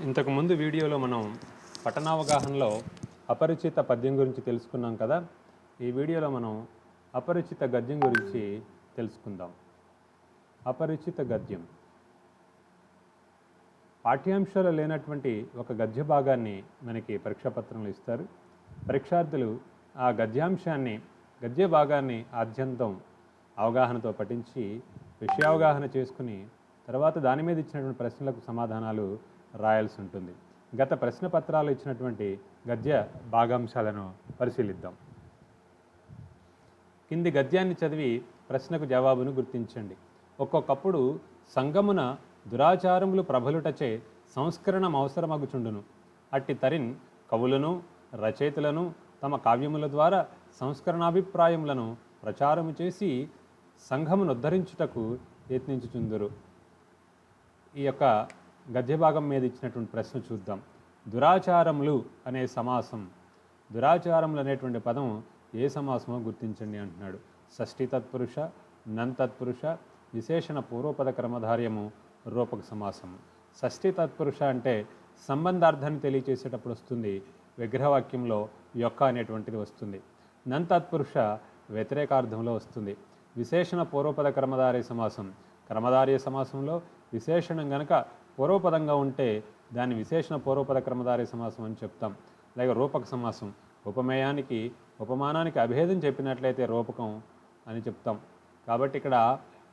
ఇంతకుముందు వీడియోలో మనం పఠనావగాహనలో అపరిచిత పద్యం గురించి తెలుసుకున్నాం కదా? ఈ వీడియోలో మనం అపరిచిత గద్యం గురించి తెలుసుకుందాం. అపరిచిత గద్యం. పాఠ్యాంశాలు లేనటువంటి ఒక గద్య భాగాన్ని మనకి పరీక్షాపత్రంలో ఇస్తారు. పరీక్షార్థులు ఆ గద్యాంశాన్ని గద్య భాగాన్ని ఆద్యంతం అవగాహనతో పఠించి విషయావగాహన చేసుకుని తర్వాత దాని మీద ఇచ్చినటువంటి ప్రశ్నలకు సమాధానాలు రాయాల్సి ఉంటుంది. గత ప్రశ్న పత్రాలు ఇచ్చినటువంటి గద్య భాగాంశాలను పరిశీలిద్దాం. కింది గద్యాన్ని చదివి ప్రశ్నకు జవాబును గుర్తించండి. ఒక్కొక్కప్పుడు సంగమున దురాచారములు ప్రబలుటచే సంస్కరణం అవసరమగుచుండును. అట్టి తరిన్ కవులను రచయితలను తమ కావ్యముల ద్వారా సంస్కరణాభిప్రాయములను ప్రచారము చేసి సంఘమును ఉద్ధరించుటకు యత్నించుచుందురు. ఈ యొక్క గద్యభాగం మీద ఇచ్చినటువంటి ప్రశ్న చూద్దాం. దురాచారములు అనే సమాసం. దురాచారములు అనేటువంటి పదం ఏ సమాసమో గుర్తించండి అంటున్నాడు. షష్ఠి తత్పురుష నన్ తత్పురుష విశేషణ పూర్వపద క్రమధార్యము రూపక సమాసము. షష్ఠి తత్పురుష అంటే సంబంధార్థాన్ని తెలియచేసేటప్పుడు వస్తుంది. విగ్రహవాక్యంలో యొక్క అనేటువంటిది వస్తుంది. నన్ తత్పురుష వ్యతిరేకార్థంలో వస్తుంది. విశేషణ పూర్వపద క్రమధార్య సమాసం. క్రమధార్య సమాసంలో విశేషణం గనక పూర్వపదంగా ఉంటే దాని విశేషణ పూర్వపద క్రమధారి సమాసం అని చెప్తాం. లేక రూపక సమాసం. ఉపమేయానికి ఉపమానానికి అభేదం చెప్పినట్లయితే రూపకం అని చెప్తాం. కాబట్టి ఇక్కడ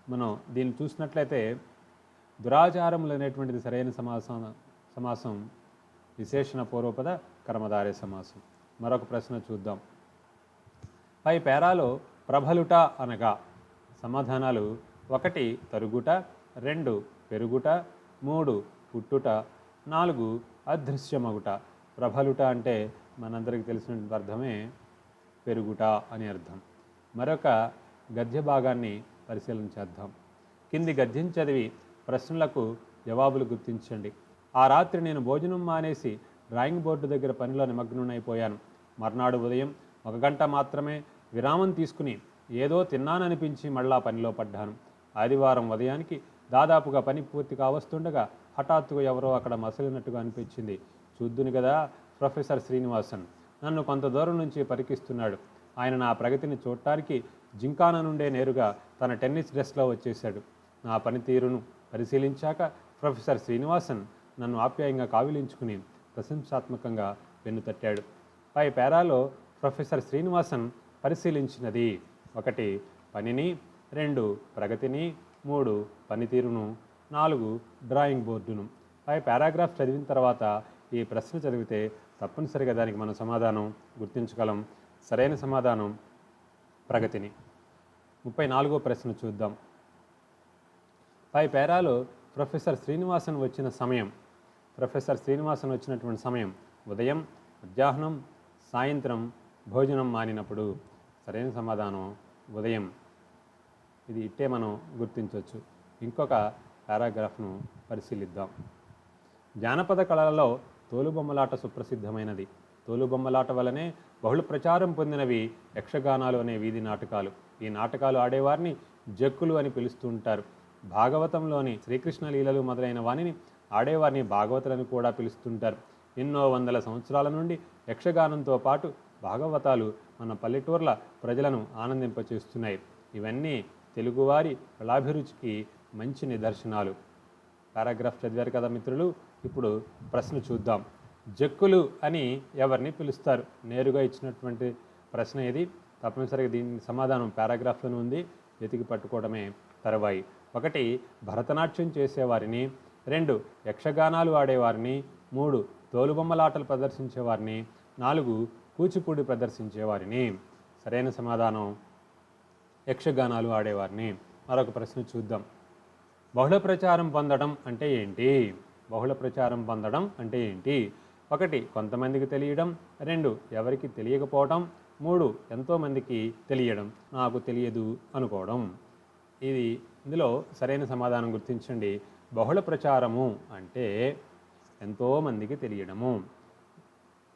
మనం దీన్ని చూసినట్లయితే దురాచారములు అనేటువంటిది సరైన సమాసం సమాసం విశేషణ పూర్వపద కర్మధార్య సమాసం. మరొక ప్రశ్న చూద్దాం. పై పేరాలో ప్రబలుట అనగా సమాధానాలు ఒకటి తరుగుట రెండు పెరుగుట మూడు పుట్టుట నాలుగు అదృశ్యమగుట. ప్రభలుట అంటే మనందరికీ తెలిసిన అర్థమే పెరుగుట అని అర్థం. మరొక గద్య భాగాన్ని పరిశీలించేద్దాం కింది గద్యం చదివి ప్రశ్నలకు జవాబులు గుర్తించండి. ఆ రాత్రి నేను భోజనం మానేసి డ్రాయింగ్ బోర్డు దగ్గర పనిలో నిమగ్నునైపోయాను మర్నాడు ఉదయం ఒక గంట మాత్రమే విరామం తీసుకుని ఏదో తిన్నాననిపించి మళ్ళా పనిలో పడ్డాను. ఆదివారం ఉదయానికి దాదాపుగా పని పూర్తి కావస్తుండగా హఠాత్తుగా ఎవరో అక్కడ మసలినట్టుగా అనిపించింది. చూద్దును కదా ప్రొఫెసర్ శ్రీనివాసన్. నన్ను కొంత దూరం నుంచి పరికిస్తున్నాడు. ఆయన నా ప్రగతిని చూడటానికి జింకాన నుండే నేరుగా తన టెన్నిస్ డ్రెస్లో వచ్చేశాడు. నా పనితీరును పరిశీలించాక ప్రొఫెసర్ శ్రీనివాసన్ నన్ను ఆప్యాయంగా కావిలించుకుని ప్రశంసాత్మకంగా వెన్నుతట్టాడు పై పేరాలో ప్రొఫెసర్ శ్రీనివాసన్ పరిశీలించినది. ఒకటి పనిని. రెండు ప్రగతిని. మూడు పనితీరును నాలుగు డ్రాయింగ్ బోర్డును. పై పారాగ్రాఫ్ చదివిన తర్వాత ఈ ప్రశ్న చదివితే తప్పనిసరిగా దానికి మనం సమాధానం గుర్తించగలం. సరైన సమాధానం ప్రగతిని. ముప్పై నాలుగో ప్రశ్న చూద్దాం. పై పేరాలో ప్రొఫెసర్ శ్రీనివాసన్ వచ్చిన సమయం. ప్రొఫెసర్ శ్రీనివాసన్ వచ్చినటువంటి సమయం. ఉదయం మధ్యాహ్నం సాయంత్రం భోజనం మానినప్పుడు. సరైన సమాధానం ఉదయం. ఇది ఇట్టే మనం గుర్తించవచ్చు. ఇంకొక పారాగ్రాఫ్ను పరిశీలిద్దాం. జానపద కళలలో తోలుబొమ్మలాట సుప్రసిద్ధమైనది. తోలుబొమ్మలాట వలనే బహుళ ప్రచారం పొందినవి యక్షగానాలు అనే వీధి నాటకాలు. ఈ నాటకాలు ఆడేవారిని జక్కులు అని పిలుస్తూ ఉంటారు. భాగవతంలోని శ్రీకృష్ణ లీలలు మొదలైన వాణిని ఆడేవారిని భాగవతులను కూడా పిలుస్తుంటారు ఎన్నో వందల సంవత్సరాల నుండి యక్షగానంతో పాటు భాగవతాలు మన పల్లెటూర్ల ప్రజలను ఆనందింపచేస్తున్నాయి. ఇవన్నీ తెలుగువారి కళాభిరుచికి మంచి నిదర్శనాలు. పారాగ్రాఫ్ చదివారు కదా మిత్రులు ఇప్పుడు ప్రశ్న చూద్దాం. జక్కులు అని ఎవరిని పిలుస్తారు? నేరుగా ఇచ్చినటువంటి ప్రశ్న ఇది. తప్పనిసరిగా దీని సమాధానం పారాగ్రాఫ్లోనే ఉంది. వెతికి పట్టుకోవడమే తర్వాయి. ఒకటి భరతనాట్యం చేసేవారిని. రెండు యక్షగానాలు ఆడేవారిని. మూడు తోలుబొమ్మలాటలు ప్రదర్శించేవారిని. నాలుగు కూచిపూడి ప్రదర్శించేవారిని. సరైన సమాధానం యక్షగానాలు ఆడేవారిని. మరొక ప్రశ్న చూద్దాం. బహుళ ప్రచారం పొందడం అంటే ఏంటి? బహుళ ప్రచారం పొందడం అంటే ఏంటి? ఒకటి కొంతమందికి తెలియడం. రెండు ఎవరికి తెలియకపోవడం. మూడు ఎంతోమందికి తెలియడం. నాకు తెలియదు అనుకోవడం. ఇది ఇందులో సరైన సమాధానం గుర్తించండి. బహుళ ప్రచారము అంటే ఎంతోమందికి తెలియడము.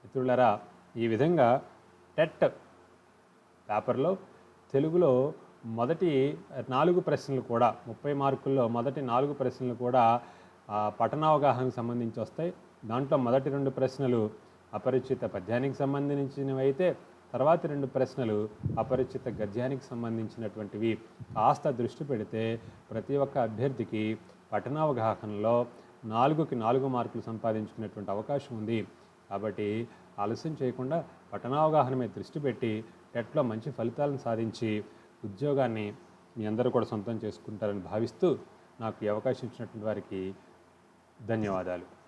మిత్రులరా ఈ విధంగా టెట్ పేపర్లో తెలుగులో మొదటి నాలుగు ప్రశ్నలు కూడా ముప్పై మార్కుల్లో మొదటి నాలుగు ప్రశ్నలు కూడా ఆ, పఠనావగాహనకు సంబంధించి వస్తాయి. దాంట్లో మొదటి రెండు ప్రశ్నలు అపరిచిత పద్యానికి సంబంధించినవి అయితే తర్వాతి రెండు ప్రశ్నలు అపరిచిత గద్యానికి సంబంధించినటువంటివి. కాస్త దృష్టి పెడితే ప్రతి ఒక్క అభ్యర్థికి పఠనావగాహనలో నాలుగుకి నాలుగు మార్కులు సంపాదించుకునేటువంటి అవకాశం ఉంది. కాబట్టి ఆలస్యం చేయకుండా పఠనావగాహన మీద దృష్టి పెట్టి టెట్లో మంచి ఫలితాలను సాధించి ఉద్యోగాన్ని మీ అందరూ కూడా సొంతం చేసుకుంటారని భావిస్తూ నాకు ఈ అవకాశం ఇచ్చినటువంటి వారికి ధన్యవాదాలు.